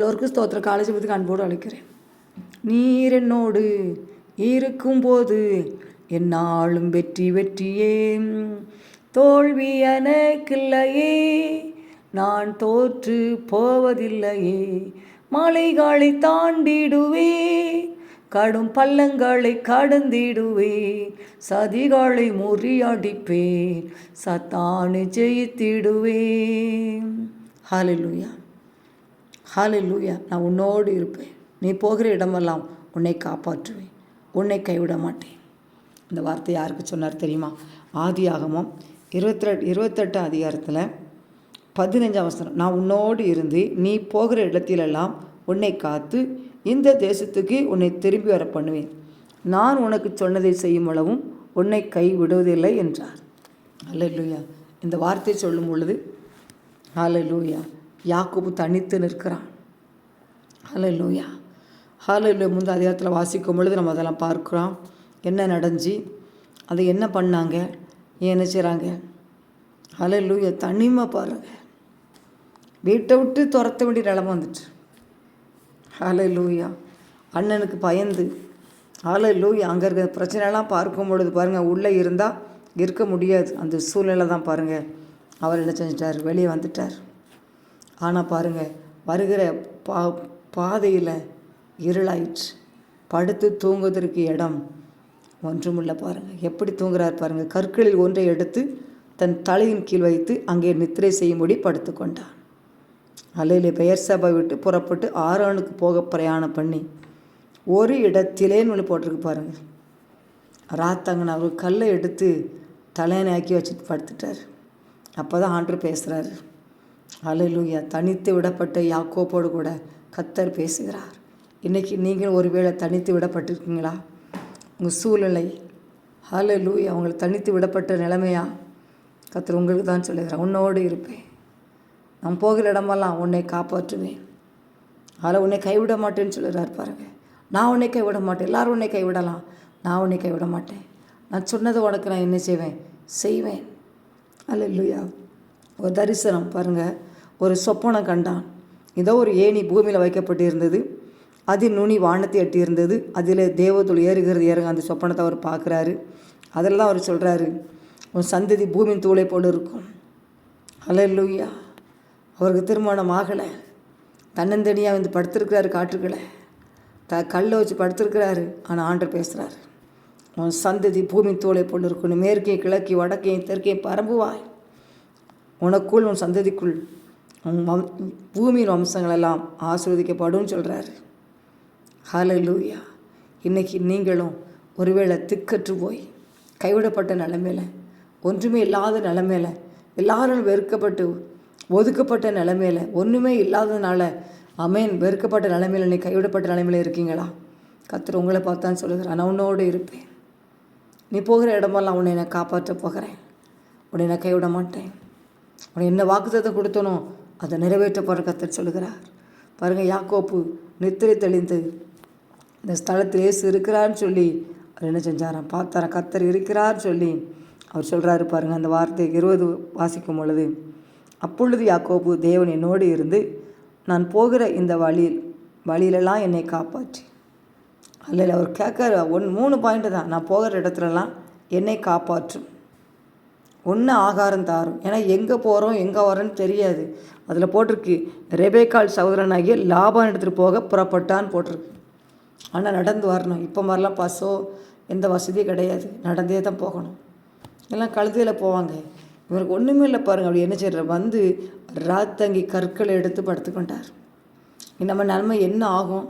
எல்லோருக்கும் ஸ்தோத்திர காலேஜ் பற்றி அன்போடு அழைக்கிறேன். நீர் என்னோடு இருக்கும்போது என்னாலும் வெற்றி வெற்றியே. தோல்வி எனக்கில்லையே. நான் தோற்று போவதில்லையே. மலைகளை தாண்டிடுவே. கடும் பள்ளங்களை கடந்திடுவே. சதிகளை முறியடிப்பேன். சத்தானை ஜெயித்திடுவேன். ஹalleluya. லூயா நான் உன்னோடு இருப்பேன். நீ போகிற இடமெல்லாம் உன்னை காப்பாற்றுவேன். உன்னை கைவிட மாட்டேன். இந்த வார்த்தை யாருக்கு சொன்னார் தெரியுமா? ஆதியாகமம் இருபத்தி இருபத்தெட்டு அதிகாரத்தில் பதினஞ்சாம் வசனம். நான் உன்னோடு இருந்து நீ போகிற இடத்திலெல்லாம் உன்னை காத்து இந்த தேசத்துக்கு உன்னை திரும்பி வர பண்ணுவேன். நான் உனக்கு சொன்னதை செய்யும் அளவும் உன்னை கை விடுவதில்லை என்றார். அல்லேலூயா இந்த வார்த்தை சொல்லும் பொழுது ஹalleluya. யாக்கோபு தனித்து நிற்கிறான். ஹலோ லூயா ஹலோ லூயா முந்த அதிகாரத்தில் வாசிக்கும் பொழுது நம்ம அதெல்லாம் பார்க்குறோம். என்ன நடஞ்சி அதை என்ன பண்ணாங்க? ஏன் என்ன செய்கிறாங்க ஹalleluya தனிமை பாருங்கள் வீட்டை விட்டு துரத்த வேண்டிய நிலமை வந்துட்டு ஹalleluya. அண்ணனுக்கு பயந்து. ஹalleluya அங்கே இருக்கிற பிரச்சனைலாம் பார்க்கும் பொழுது பாருங்கள் உள்ளே இருந்தால் இருக்க முடியாது. அந்த சூழ்நிலை தான் பாருங்கள் அவர் என்ன செஞ்சிட்டார்? வெளியே வந்துட்டார். ஆனால் பாருங்கள் வருகிற பா பாதையில் இருளாயிற்று. படுத்து தூங்குவதற்கு இடம் ஒன்றுமில்லை பாருங்கள் எப்படி தூங்குறார் பாருங்கள் கற்களில் ஒன்றை எடுத்து தன் தலையின் கீழ் வைத்து அங்கே நித்திரை செய்யும்படி படுத்து கொண்டான். அலையிலே பெயர் சபை விட்டு புறப்பட்டு ஆறானுக்கு போக பிரயாணம் பண்ணி ஒரு இடத்திலேன்னு ஒன்று போட்டிருக்கு பாருங்கள் ராத்தாங்கன்னு அவர் கல்லை எடுத்து தலையணை ஆக்கி வச்சுட்டு படுத்துட்டார். அப்போ தான் ஆண்டு பேசுகிறாரு அலையிலூயா தனித்து விடப்பட்ட யாக்கோப்போடு கூட கத்தர் பேசுகிறார். இன்றைக்கி நீங்கள் ஒருவேளை தனித்து விடப்பட்டிருக்கீங்களா? உங்கள் சூழ்நிலை. ஹalleluya. அவங்களை தனித்து விடப்பட்ட நிலைமையா? கத்தர் உங்களுக்கு தான் சொல்லுகிறார். உன்னோடு இருப்பேன். நான் போகிற இடமெல்லாம் உன்னை காப்பாற்றுவேன். அதில் உன்னை கைவிட மாட்டேன்னு சொல்லுறாரு பாருங்க. நான் உன்னை கைவிட மாட்டேன். எல்லாரும் உன்னை கைவிடலாம். நான் உன்னை கைவிட மாட்டேன். நான் சொன்னதை உனக்கு நான் என்ன செய்வேன்? செய்வேன். அல்ல ஒரு தரிசனம் பாருங்கள் ஒரு சொப்பனம் கண்டான். ஏதோ ஒரு ஏணி பூமியில் வைக்கப்பட்டு இருந்தது அதில் நுனி வானத்தை எட்டியிருந்தது. அதில் தேவத்துள் ஏறுகிறது. ஏறுங்க அந்த சொப்பனத்தை அவர் பார்க்குறாரு. அதில் தான் அவர் சொல்கிறாரு உன் சந்ததி பூமியின் தூளை போல இருக்கும். அல்லேலூயா அவருக்கு திருமணம் ஆகலை. தன்னந்தனியாக வந்து படுத்திருக்கிறாரு காற்றுக்களை த கல்லை வச்சு படுத்திருக்கிறாரு. ஆனால் ஆண்டர் பேசுகிறாரு உன் சந்ததி பூமி தோலை போல் இருக்கணும் மேற்கையும் கிழக்கி வடக்கையும் தெற்கையும் பரம்புவாய். உனக்குள் உன் சந்ததிக்குள் உன் வம் பூமியின் வம்சங்களெல்லாம் ஆசீர்வதிக்கப்படும் சொல்கிறாரு லூயா இன்னைக்கு நீங்களும் ஒருவேளை திக்கற்று போய் கைவிடப்பட்ட நிலமையில ஒன்றுமே இல்லாத நிலமையில எல்லாரும் வெறுக்கப்பட்டு ஒதுக்கப்பட்ட நிலமையில ஒன்றுமே இல்லாததுனால அமேன் வெறுக்கப்பட்ட நிலமையில நீ கைவிடப்பட்ட நிலமையில இருக்கீங்களா? கத்தர் உங்களை பார்த்தான்னு சொல்லுகிறார். நான் உன்னோடு இருப்பேன். நீ போகிற இடமெல்லாம் உன்னை நான் காப்பாற்ற போகிறேன். உன்னை நான் கைவிட மாட்டேன். உன்னை என்ன வாக்குத்தத்தை கொடுத்தனோ அதை நிறைவேற்ற போகிற கத்தர் சொல்லுகிறார். பாருங்கள் யாக்கோப்பு நித்திரை தெளிந்து இந்த ஸ்தலத்தில் இயேசு இருக்கிறான்னு சொல்லி அவர் என்ன செஞ்சாராம் பார்த்தார கத்தர் இருக்கிறார் சொல்லி அவர் சொல்கிறாரு பாருங்கள் அந்த வார்த்தை இருபது வாசிக்கும் பொழுது அப்பொழுது யாக்கோபு தேவன் என்னோடு இருந்து நான் போகிற இந்த வழியில் வழியிலலாம் என்னை காப்பாற்றி. அல்ல அவர் கேட்குற ஒன் மூணு பாயிண்ட்டு தான் நான் போகிற இடத்துலலாம் என்னை காப்பாற்றும். ஒன்று ஆகாரம் தாரும். ஏன்னா எங்கே போகிறோம் எங்கே வரோன்னு தெரியாது. அதில் போட்டிருக்கு ரெபேக்கால் சகோதரனாகிய லாபம் எடுத்துகிட்டு போக புறப்பட்டான்னு போட்டிருக்கு. ஆனால் நடந்து வரணும். இப்போ மாதிரிலாம் பஸ்ஸோ எந்த வசதியும் கிடையாது. நடந்தே தான் போகணும். எல்லாம் கழுதையில் போவாங்க. இவருக்கு ஒன்றுமே இல்லை பாருங்கள் அப்படி என்ன செய்கிற வந்து ராத்தங்கி கற்களை எடுத்து படுத்துக்கொண்டார் நம்ம நன்மை என்ன ஆகும்?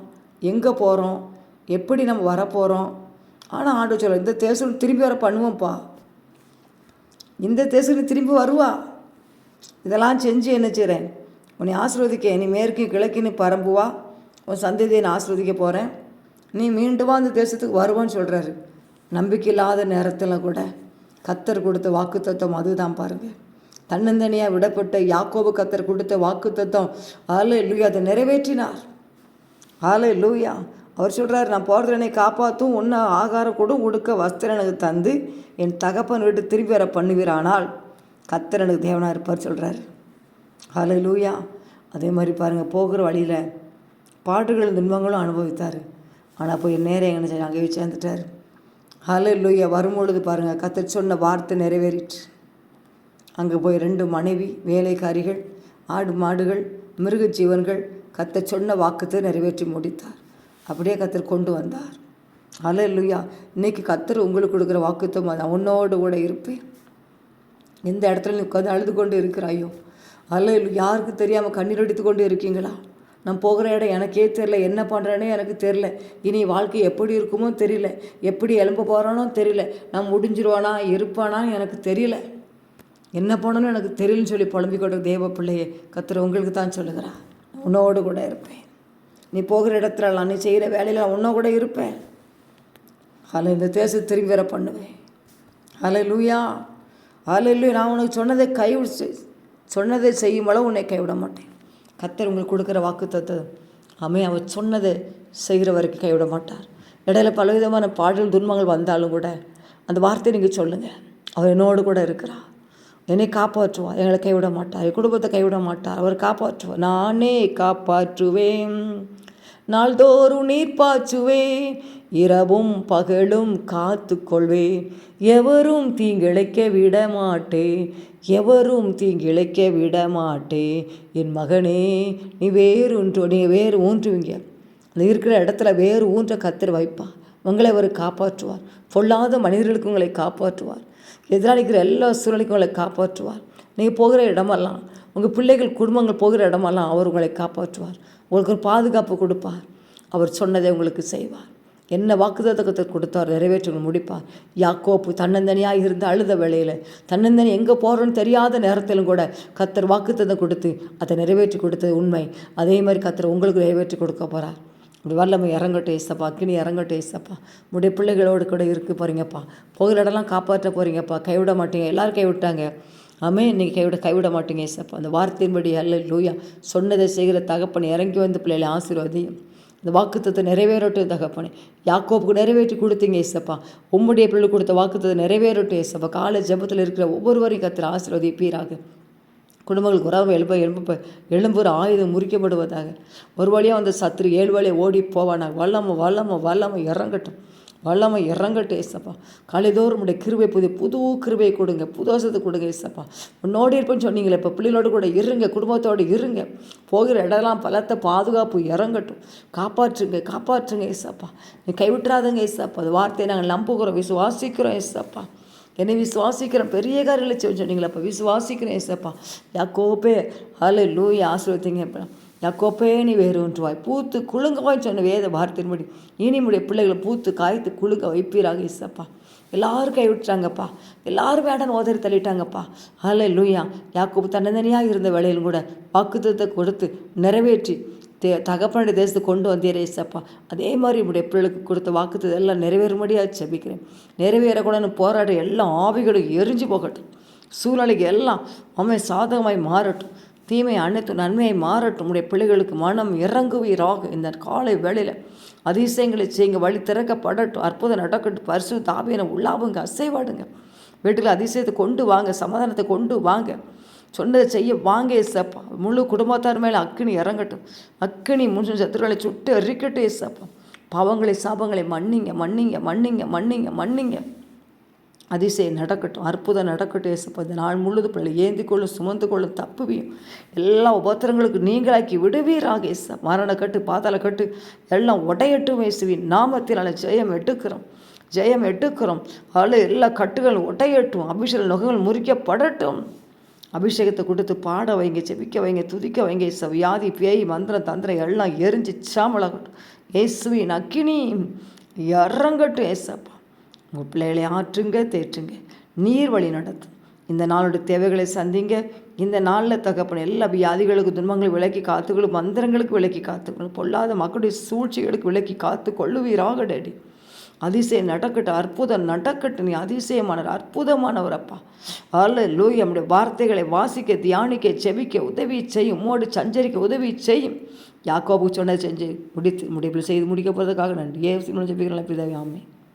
எங்கே போகிறோம் எப்படி நம்ம வரப்போகிறோம் ஆனால் ஆண்டு சொல்ல இந்த தேசம் திரும்பி வர பண்ணுவோம்ப்பா. இந்த தேசத்துக்கு திரும்பி வருவா. இதெல்லாம் செஞ்சு என்ன செய்கிறேன் உன்னை ஆசிர்வதிக்க நீ மேற்கு கிழக்குன்னு பரம்புவா. உன் சந்ததியை நான் ஆசிர்வதிக்க போகிறேன் நீ மீண்டுமா அந்த தேசத்துக்கு வருவான்னு சொல்கிறாரு நம்பிக்கை இல்லாத நேரத்தில் கூட கத்தர் கொடுத்த வாக்குத்தத்தம் அதுதான் பாருங்கள் தன்னந்தனியாக விடப்பட்ட யாக்கோபு கத்தர் கொடுத்த வாக்குத்தத்தம் ஆலை லூயா அதை நிறைவேற்றினார். ஆலை லூயா அவர் சொல்கிறார் நான் போகிறது என்னை காப்பாற்றும் உன்ன ஆகாரம் கூட உடுக்க வஸ்திரம் எனக்கு தந்து என் தகப்பன் விட்டு திரும்பி வர பண்ணுவீரானால் கத்தர் எனக்கு தேவனாக இருப்பார் சொல்கிறார் ஹலோ லூயா அதே மாதிரி பாருங்கள் போகிற வழியில் பாட்டுகளும் துன்பங்களும் அனுபவித்தார். ஆனால் போய் நேரம் எங்கே செய்ய அங்கே சேர்ந்துட்டார். லூயா வரும்பொழுது பாருங்கள் கத்தர் சொன்ன வார்த்தை நிறைவேறிட்டு அங்கே போய் ரெண்டு மனைவி வேலைக்காரிகள் ஆடு மாடுகள் மிருக ஜீவன்கள் கத்த சொன்ன வாக்குத்தை நிறைவேற்றி முடித்தார். அப்படியே கத்தர் கொண்டு வந்தார். ஹalleluya. இன்னைக்கு கத்தர் உங்களுக்கு கொடுக்குற வாக்குத்தம் நான் உன்னோடு கூட இருப்பேன். எந்த இடத்துல நீ உட்காந்து அழுது கொண்டு இருக்கிறாயோ. அல்ல இல்லை யாருக்கு தெரியாமல் கண்ணீர் அடித்து கொண்டு இருக்கீங்களா? நான் போகிற இடம் எனக்கே தெரில என்ன பண்ணுறேனே எனக்கு தெரில இனி வாழ்க்கை எப்படி இருக்குமோ தெரியல. எப்படி எலும்ப போகிறானோ தெரியல. நான் முடிஞ்சிருவானா இருப்பானா எனக்கு தெரியல. என்ன பண்ணணும்னு எனக்கு தெரியலன்னு சொல்லி புலம்பிக் கொண்டு தேவ பிள்ளையே கத்துற உங்களுக்கு தான் சொல்லுகிறா உன்னோடு கூட இருப்பேன். நீ போகிற இடத்துலலாம் நீ செய்கிற வேலையில் ஒன்றும் கூட இருப்பேன். அதில் இந்த தேசத்தை திரும்பி வர பண்ணுவேன். அதில் லூயா அதில் லூயா நான் உனக்கு சொன்னதை கை சொன்னதை செய்யும் அளவு உன்னை கைவிட மாட்டேன். கத்தர் உங்களுக்கு கொடுக்குற வாக்கு தத்துவம் அமே அவர் சொன்னதை செய்கிற வரைக்கும் கைவிட மாட்டார். இடையில பலவிதமான பாடல் துன்பங்கள் வந்தாலும் கூட அந்த வார்த்தையை நீங்கள் சொல்லுங்கள் அவர் என்னோடு கூட இருக்கிறார். என்னை காப்பாற்றுவார். எங்களை கைவிட மாட்டார் என் குடும்பத்தை கைவிட மாட்டார் அவர் காப்பாற்றுவார். நானே காப்பாற்றுவேன். நாள்தோறும் நீர் பாய்ச்சுவேன். இரவும் பகலும் காத்து கொள்வேன் எவரும் தீங்கிழைக்க விட மாட்டேன் எவரும் தீங்கிழைக்க விட மாட்டேன் என் மகனே நீ வேறு நீ வேறு ஊன்றுவீங்க. அந்த இருக்கிற இடத்துல வேறு ஊன்ற கத்திர வைப்பா உங்களை அவர் காப்பாற்றுவார். பொல்லாத மனிதர்களுக்கு உங்களை காப்பாற்றுவார். எதிராளிக்கிற எல்லா சூழலுக்கும் உங்களை காப்பாற்றுவார். நீங்கள் போகிற இடமெல்லாம் உங்கள் பிள்ளைகள் குடும்பங்கள் போகிற இடமெல்லாம் அவர் உங்களை காப்பாற்றுவார். உங்களுக்கு ஒரு பாதுகாப்பு கொடுப்பார். அவர் சொன்னதை உங்களுக்கு செய்வார். என்ன வாக்குத்தத்தை கொடுத்தார் நிறைவேற்ற முடிப்பார். யாக்கோப்பு தன்னந்தனியாக இருந்து அழுத வேளையில் தன்னந்தனி எங்கே போகிறோன்னு தெரியாத நேரத்திலும் கூட கத்தர் வாக்குத்தத்தை கொடுத்து அதை நிறைவேற்றி கொடுத்தது உண்மை. அதே மாதிரி கத்தர் உங்களுக்கு நிறைவேற்றி கொடுக்க போகிறார் வல்லமை இறங்கட்டும் ஏசப்பா அக்கினி இறங்கட்டும் ஏசப்பா. உடைய பிள்ளைகளோடு கூட இருக்க போகிறீங்கப்பா போகிற இடம்லாம் காப்பாற்ற போகிறீங்கப்பா கைவிட மாட்டீங்க. எல்லோரும் கைவிட்டாங்க. ஆமே நீங்கள் கைவிட கைவிட மாட்டீங்க ஏசப்பா. அந்த வார்த்தையின்படி அல்ல லூயா சொன்னதை செய்கிற தகப்பனை இறங்கி வந்து பிள்ளைகளை ஆசீர்வாதியும் இந்த வாக்குத்தத்தை நிறைவேறட்டும் தகப்பனே. யாக்கோப்புக்கு நிறைவேற்றி கொடுத்தீங்க ஏசப்பா. உம்முடைய பிள்ளை கொடுத்த வாக்குத்தத்தை நிறைவேறட்டும் ஏசப்பா. காலை ஜபத்தில் இருக்கிற ஒவ்வொருவரையும் கத்திர ஆசீர்வதிப்பீராக. குடும்பங்களுக்கு குறவை எழுப்ப எழும்ப எழும்பூர் ஆயுதம் முறிக்கப்படுவதாக. ஒரு வழியாக அந்த சத்ரு ஏழு வழியை ஓடி போவானாக வல்லம வல்லம வல்லம இறங்கட்டும். வல்லமை இறங்கட்டும் ஏசப்பா. காலைதோறும் உடைய கிருவை புது புது கிருவை கொடுங்க. புதோசத்தை கொடுங்க ஏசப்பா. உன்னோடு இருப்பேன்னு சொன்னீங்களே இப்போ பிள்ளைகளோடு கூட இருங்க குடும்பத்தோடு இருங்க. போகிற இடம்லாம் பலத்த பாதுகாப்பு இறங்கட்டும். காப்பாற்றுங்க காப்பாற்றுங்க ஏசப்பா. நீ கைவிட்டுறாதங்க ஏசப்பா. அது வார்த்தையை நாங்கள் நம்புகிறோம் விசுவாசிக்கிறோம் ஏசப்பா. என்னை விசுவாசிக்கிறேன் பெரிய காரியங்களை சொன்னீங்களா அப்போ விசுவாசிக்கிறேன் ஏசப்பா. யாக்கோப்பே ஹலோ லூய் ஆசிர்வத்திங்க இப்போ யாக்கோப்பே நீ வேறு ஒன்றுவாய் பூத்து குழுங்கவாய் சொன்ன வேத வார்த்தையின்படி இனிமுடைய பிள்ளைகளை பூத்து காய்த்து குழுங்க வைப்பீராக ஏசப்பா. எல்லாரும் கை விட்டுறாங்கப்பா எல்லாரும் வேடன் ஓதறி தள்ளிட்டாங்கப்பா. ஹலோ லூயா யாக்கோப்பு தன்னந்தனியாக இருந்த வேலையிலும் கூட வாக்குத்தத்தை கொடுத்து நிறைவேற்றி தே தகப்பனுடைய தேசத்தை கொண்டு வந்தீரே ஏசப்பா. அதே மாதிரி உடைய பிள்ளைகளுக்கு கொடுத்த வாக்குத்தது எல்லாம் நிறைவேறும்படியாக செபிக்கிறேன். நிறைவேறக்கூடாதுன்னு போராட எல்லா ஆவிகளும் எரிஞ்சு போகட்டும். சூழ்நிலைக்கு எல்லாம் அம்மை சாதகமாய் மாறட்டும். தீமை அனைத்து நன்மையை மாறட்டும். உடைய பிள்ளைகளுக்கு மனம் இறங்குவீராக இந்த காலை வேளையில். அதிசயங்களை செய்யுங்க. வழி திறக்கப்படட்டும். அற்புதம் நடக்கட்டும். பரிசு தாபியனை உள்ளாவுங்க அசைவாடுங்க. வீட்டில் அதிசயத்தை கொண்டு வாங்க சமாதானத்தை கொண்டு வாங்க. சொன்னதை செய்ய வாங்க ஏசப்பா. முழு குடும்பத்தார் மேலே அக்கினி இறங்கட்டும். அக்கினி முழு சத்துருக்களை சுட்டு எரிக்கட்டும் ஏசப்பா. பாவங்களை சாபங்களை மன்னிங்க மன்னிங்க மன்னிங்க மன்னிங்க மன்னிங்க. அதிசயம் நடக்கட்டும் அற்புதம் நடக்கட்டும் ஏசப்பா. இந்த நாள் முழுது பிள்ளை ஏந்தி கொள்ளும் சுமந்து கொள்ளும் தப்புவியும். எல்லா உபத்திரங்களுக்கு நீங்களாக்கி விடுவீராக ஏசா மரண கட்டு பாதாள கட்டு எல்லாம் உடையட்டும் ஏசுவின் நாமத்தினால ஜெயம் எடுக்கிறோம். ஜெயம் எடுக்கிறோம். அதில் எல்லா கட்டுகளும் உடையட்டும். அபிஷேக நுகங்கள் முறிக்கப்படட்டும். அபிஷேகத்தை கொடுத்து பாட வைங்க செபிக்க வைங்க துதிக்க வைங்க. வியாதி பேய் மந்திரம் தந்திரம் எல்லாம் எரிஞ்சு சாமலாகட்டும் இயேசுவின் அக்கினி இறங்கட்டும் ஏசப்பா. உங்கள் பிள்ளைகளை ஆற்றுங்க தேற்றுங்க. நீர் வழி நடத்தும். இந்த நாளுடைய தேவைகளை சந்திங்க. இந்த நாளில் தகப்பன எல்லா வியாதிகளுக்கு துன்பங்களை விலக்கி காத்துக்கொள்ளும் மந்திரங்களுக்கு விலக்கி காத்துக்கொள்ளும் பொல்லாத மக்களுடைய சூழ்ச்சிகளுக்கு விலக்கி காத்து கொள்ளுவீராக டேடி. அதிசயம் நடக்கட்டும் அற்புதம் நடக்கட்டும் நீ அதிசயமானவர் அற்புதமானவர் அப்பா அல்ல லூய் நம்முடைய வார்த்தைகளை வாசிக்க தியானிக்க செவிக்க உதவி செய்யும் உம்மோடு சஞ்சரிக்க உதவி செய்யும். யாக்கோபுக்கு சொன்னதை செஞ்சு முடித்து முடிப்பில் செய்து முடிக்க போகிறதுக்காக நன்றி. ஏ சிம்மன் ஜெபிக்கிறேன் பிதாவே ஆமே